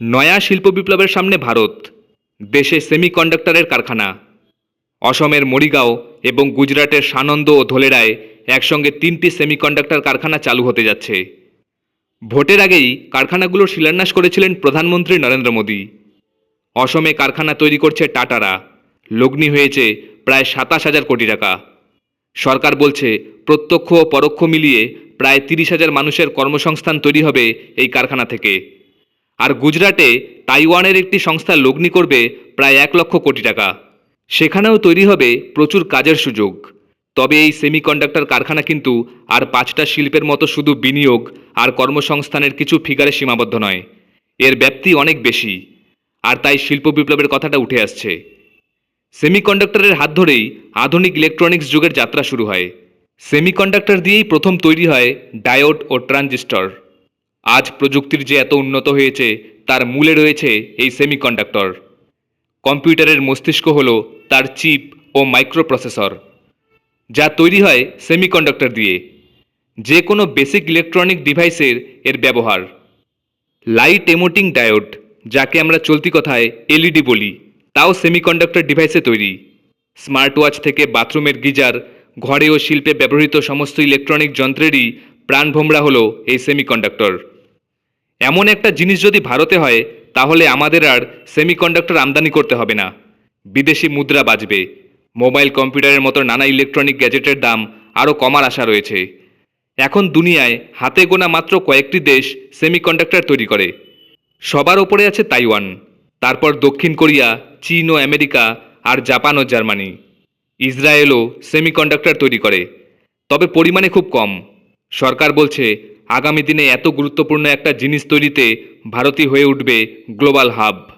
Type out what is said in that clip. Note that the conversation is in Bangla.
নয়া শিল্প বিপ্লবের সামনে ভারত, দেশে সেমিকন্ডাক্টরের কারখানা, অসমের মরিগাঁও এবং গুজরাটের সানন্দ ও ধোলেরায় একসঙ্গে তিনটি সেমিকন্ডাক্টর কারখানা চালু হতে যাচ্ছে। ভোটের আগেই কারখানাগুলোর শিলান্যাস করেছিলেন প্রধানমন্ত্রী নরেন্দ্র মোদী। অসমে কারখানা তৈরি করছে টাটারা, লগ্নি হয়েছে প্রায় সাতাশ হাজার কোটি টাকা। সরকার বলছে, প্রত্যক্ষ ও পরোক্ষ মিলিয়ে প্রায় তিরিশ হাজার মানুষের কর্মসংস্থান তৈরি হবে এই কারখানা থেকে। আর গুজরাটে তাইওয়ানের একটি সংস্থা লগ্নি করবে প্রায় এক লক্ষ কোটি টাকা। সেখানেও তৈরি হবে প্রচুর কাজের সুযোগ। তবে এই সেমিকন্ডাক্টর কারখানা কিন্তু আর পাঁচটা শিল্পের মতো শুধু বিনিয়োগ আর কর্মসংস্থানের কিছু ফিগারে সীমাবদ্ধ নয়। এর ব্যাপ্তি অনেক বেশি। আর তাই শিল্প বিপ্লবের কথাটা উঠে আসছে। সেমিকন্ডাক্টরের হাত ধরেই আধুনিক ইলেকট্রনিক্স যুগের যাত্রা শুরু হয়। সেমিকন্ডাক্টর দিয়েই প্রথম তৈরি হয় ডায়োড ও ট্রানজিস্টর। আজ প্রযুক্তির যে এত উন্নত হয়েছে, তার মূলে রয়েছে এই সেমিকন্ডাক্টর কম্পিউটারের মস্তিষ্ক হল তার চিপ ও মাইক্রোপ্রসেসর, যা তৈরি হয় সেমিকন্ডাক্টর দিয়ে। যে কোনো বেসিক ইলেকট্রনিক ডিভাইসের এর ব্যবহার। লাইট এমোটিং ডায়োড যাকে আমরা চলতি কথায় এলইডি বলি, তাও সেমিকন্ডাক্টর ডিভাইসে তৈরি। স্মার্ট ওয়াচ থেকে বাথরুমের গিজার, ঘরে ও শিল্পে ব্যবহৃত সমস্ত ইলেকট্রনিক যন্ত্রেরই প্রাণভোমরা হলো এই সেমিকন্ডাক্টর এমন একটা জিনিস যদি ভারতে হয়, তাহলে আমাদের আর সেমিকন্ডাক্টর আমদানি করতে হবে না। বিদেশি মুদ্রা বাজবে। মোবাইল কম্পিউটারের মতো নানা ইলেকট্রনিক গ্যাজেটের দাম আরও কমার আশা রয়েছে। এখন দুনিয়ায় হাতে গোনা মাত্র কয়েকটি দেশ সেমিকন্ডাক্টর তৈরি করে। সবার ওপরে আছে তাইওয়ান, তারপর দক্ষিণ কোরিয়া, চীন ও আমেরিকা আর জাপান ও জার্মানি। ইসরায়েলও সেমিকন্ডাক্টর তৈরি করে। তবে পরিমাণে খুব কম। সরকার বলছে আগামী দিনে এত গুরুত্বপূর্ণ একটা জিনিস তৈরিতে ভারতই হয়ে উঠবে গ্লোবাল হাব।